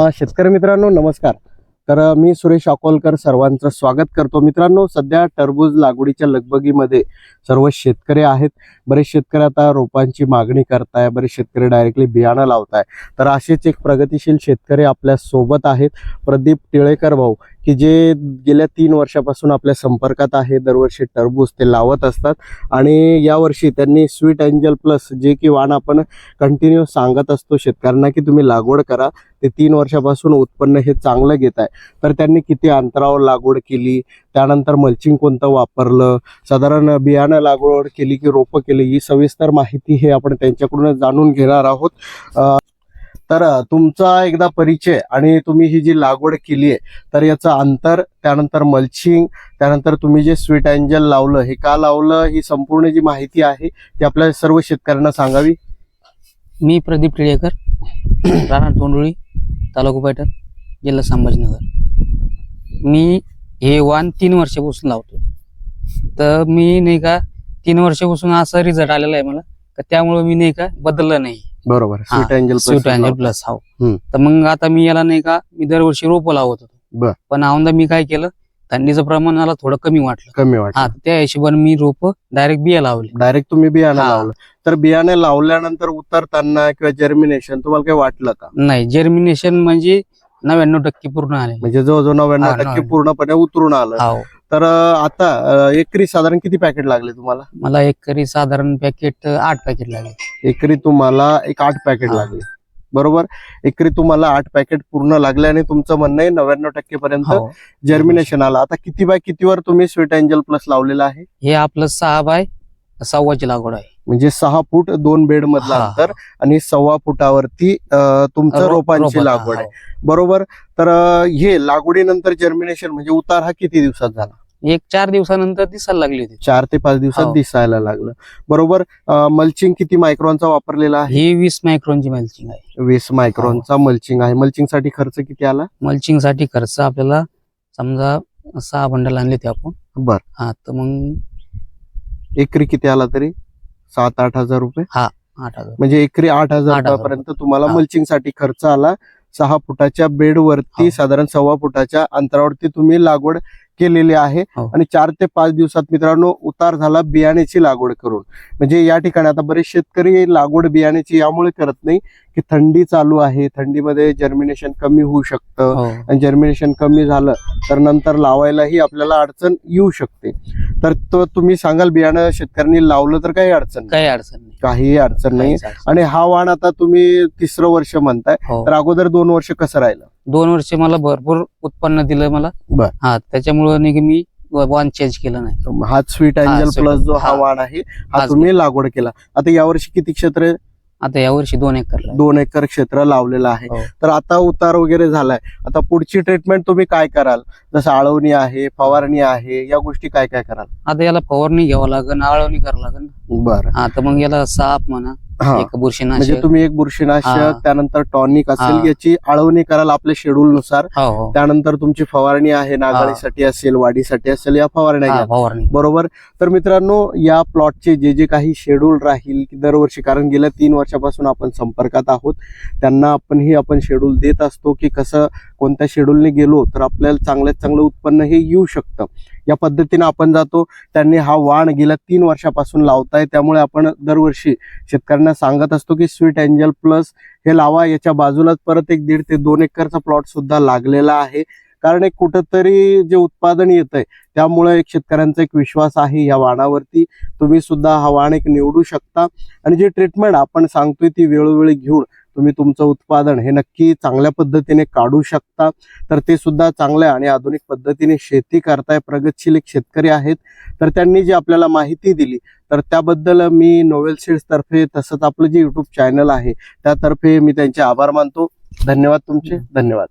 शेतकरी मित्रांनो नमस्कार. तर मी सुरेश अकोलकर सर्वांचं स्वागत करतो. मित्रांनो सध्या टरबूज लागवडीच्या लगबगीमध्ये सर्व शेतकरी आहेत. बरेच शेतकरी आता रोपांची मागणी करताय बरेच शेतकरी डायरेक्टली बियाणं लावताय. तर असेच एक प्रगतिशील शेतकरी आपल्यासोबत आहेत. प्रदीप टिळेकर भाऊ की जे गेल्या तीन वर्षापासून आपल्या संपर्कात आहे दरवर्षी टरबूज ते लावत असतात. आणि यावर्षी त्यांनी स्वीट अँजल प्लस जे की वाण आपण कंटिन्यू सांगत असतो शेतकऱ्यांना की तुम्ही लागवड करा. ते तीन वर्षापासून उत्पन्न हे चांगलं घेत आहे. तर त्यांनी किती अंतरावर लागवड केली? त्यानंतर मल्चिंग कोणतं वापरलं? साधारण बियाणं लागवड केली की रोपं केली? ही सविस्तर माहिती हे आपण त्यांच्याकडून जाणून घेणार आहोत. तर तुमचा एकदा परिचय आणि तुम्ही ही जी लागवड केली आहे तर याचं अंतर त्यानंतर मल्चिंग त्यानंतर तुम्ही जे स्वीट अँजल लावलं हे का लावलं ही संपूर्ण जी माहिती आहे ती आपल्या सर्व शेतकऱ्यांना सांगावी? मी प्रदीप टिळेकर राहणार तोंडोळी तालुका पैठण जिल्हा संभाजीनगर. मी हे वाण तीन वर्षापासून लावतो तर मी नाही का तीन वर्षापासून असा रिझल्ट आलेला आहे मला तर त्यामुळे मी नाही का बदललं नाही. बरोबर. हा, sweet angel sweet angel plus हो. हम्म. तर मग आता मी याला नाही का मी दरवर्षी रोप लावत बर. होतो पण औंदा मी काय केलं थंडीचं प्रमाण मला थोडं कमी वाटलं. कमी हा वाटत त्या हिशोबाने मी रोप डायरेक्ट बिया लावली. डायरेक्ट तुम्ही बियाणं हा. लावलं. तर बियाणे लावल्यानंतर उतरताना किंवा जर्मिनेशन तुम्हाला काही वाटलं का? नाही जर्मिनेशन म्हणजे नव्याण्णव टक्के पूर्ण आले म्हणजे जवळजवळ नव्याण्णव हा, टक्के नव्याण्णव. पूर्णपणे उतरून आलं. हो. तर अं, आता अं, एकरी साधारण किती पॅकेट लागले तुम्हाला? मला एकरी साधारण पॅकेट आठ पॅकेट लागले. एकरी तुम्हाला एक आठ पॅकेट हा. लागले. बरोबर? एकरी तुम्हाला आठ पॅकेट पूर्ण लागले आणि तुमचं म्हणणं आहे नव्याण्णव टक्के पर्यंत हो. जर्मिनेशन आलं. आता किती बाय कितीवर तुम्ही स्वीट एंजल प्लस लावलेलं आहे? हे आपलं सहा बाय सव्वाची लागवड आहे. म्हणजे सहा फूट दोन बेड मधलं हा, अंतर आणि सव्वा फुटावरती अं, तुमचं रो- रोपांची रोपाचं, लागवड आहे. हो. बरोबर? तर अं, हे लागवडीनंतर जर्मिनेशन म्हणजे उतार हा किती दिवसात झाला? एक चार दिवसानंतर दिसायला लागली होती. चार ते पाच दिवसात हो. दिसायला लागलं. बरोबर मल्चिंग किती मायक्रॉनचा वापरलेला आहे? ही वीस मायक्रोनची मल्चिंग आहे. वीस मायक्रॉनचा मल्चिंग आहे. मल्चिंगसाठी खर्च किती आला? मल्चिंगसाठी खर्च आपल्याला समजा सहा बंडल आणले ते आपण. बर. हा तर मग एकरी किती आला तरी? सात आठ हजार रुपये? आठ हजार. म्हणजे एकरी आठ हजार आठ हजार रुपयापर्यंत तुम्हाला हा. मल्चिंगसाठी खर्च आला. सहा फुटाच्या बेड वरती हो. साधारण सव्वा फुटाच्या अंतरावरती तुम्ही लागवड केलेली आहे. हो. आणि चार ते पाच दिवसात मित्रांनो उतार झाला बियाण्याची लागवड करून. म्हणजे या ठिकाणी आता बरेच शेतकरी लागवड बियाण्याची यामुळे करत नाही. की थंडी चालू आहे थंडीमध्ये जर्मिनेशन कमी होऊ शकतं. हो. आणि जर्मिनेशन कमी झालं तर नंतर लावायलाही आपल्याला अडचण येऊ शकते. तर तो तुम्ही सांगाल बियाणं शेतकऱ्यांनी लावलं तर काही अडचण काही अडचण नाही. काहीही अडचण नाही. आणि हा वाण आता तुम्ही तिसरं वर्ष म्हणताय. हो. तर अगोदर दोन वर्ष कसं राहिलं? दोन वर्ष मला भरपूर उत्पन्न दिलं मला. हा त्याच्यामुळे नाही की मी वाण चेंज केलं नाही. हा स्वीट अँजल प्लस जो हा. वाण आहे हा तुम्ही लागवड केला. आता यावर्षी किती क्षेत्र आता यावर्षी दोन एकर दोन एकर क्षेत्र लावलेलं आहे. हो. तर आता उतार वगैरे झालाय. आता पुढची ट्रीटमेंट तुम्ही काय कराल? जसं आळवणी आहे फवारणी आहे या गोष्टी काय काय कराल? आता याला फवारणी घ्यावं लागेल आळवणी करावं लागेल बरं. तर मग याला साप म्हणा हा. एक म्हणजे बुरशीनाशक तुम्ही एक बुरशीनाशक हा. त्यानंतर टॉनिक असेल हा. याची आळवणी कराल आपल्या शेड्यूल नुसार. हो हो. त्यानंतर तुमची फवारणी आहे नागाळीसाठी असेल वाढीसाठी असेल या फवारण्या हा, घ्या. फवारणी. बरोबर? तर मित्रांनो या प्लॉटचे जे जे काही शेड्यूल राहील की दरवर्षी कारण गेल्या तीन वर्षापासून आपण संपर्कात आहोत त्यांना आपणही आपण शेड्यूल देत असतो की कसं कोणत्या शेड्यूलने गेलो तर आपल्याला चांगल्यात चांगलं उत्पन्न हे येऊ शकतं. या पद्धतीने आपण जातो. त्यांनी हा वाण गेल्या तीन वर्षापासून लावताय. त्यामुळे आपण दरवर्षी शेतकऱ्यांना सांगत असतो की स्वीट एंजल प्लस हे लावा. याच्या बाजूलाच परत एक दीड ते दोन एकरचा प्लॉट सुद्धा लागलेला आहे. कारण एक कुठंतरी जे उत्पादन येत आहे त्यामुळे एक शेतकऱ्यांचा एक विश्वास आहे या वाणावरती. तुम्ही सुद्धा हा वाण एक निवडू शकता. आणि जी ट्रीटमेंट आपण सांगतोय ती वेळोवेळी घेऊन तुम्ही तुमचं उत्पादन हे नक्की चांगल्या पद्धतीने काढू शकता. तर ते सुद्धा चांगल्या आणि आधुनिक पद्धतीने शेती करताय प्रगतशील एक शेतकरी आहेत. तर त्यांनी जी आपल्याला माहिती दिली तर त्याबद्दल मी नोवेल सीड्स तर्फे तसंच आपलं जे युट्यूब चॅनल आहे त्यातर्फे मी त्यांचे आभार मानतो. धन्यवाद तुमचे. धन्यवाद.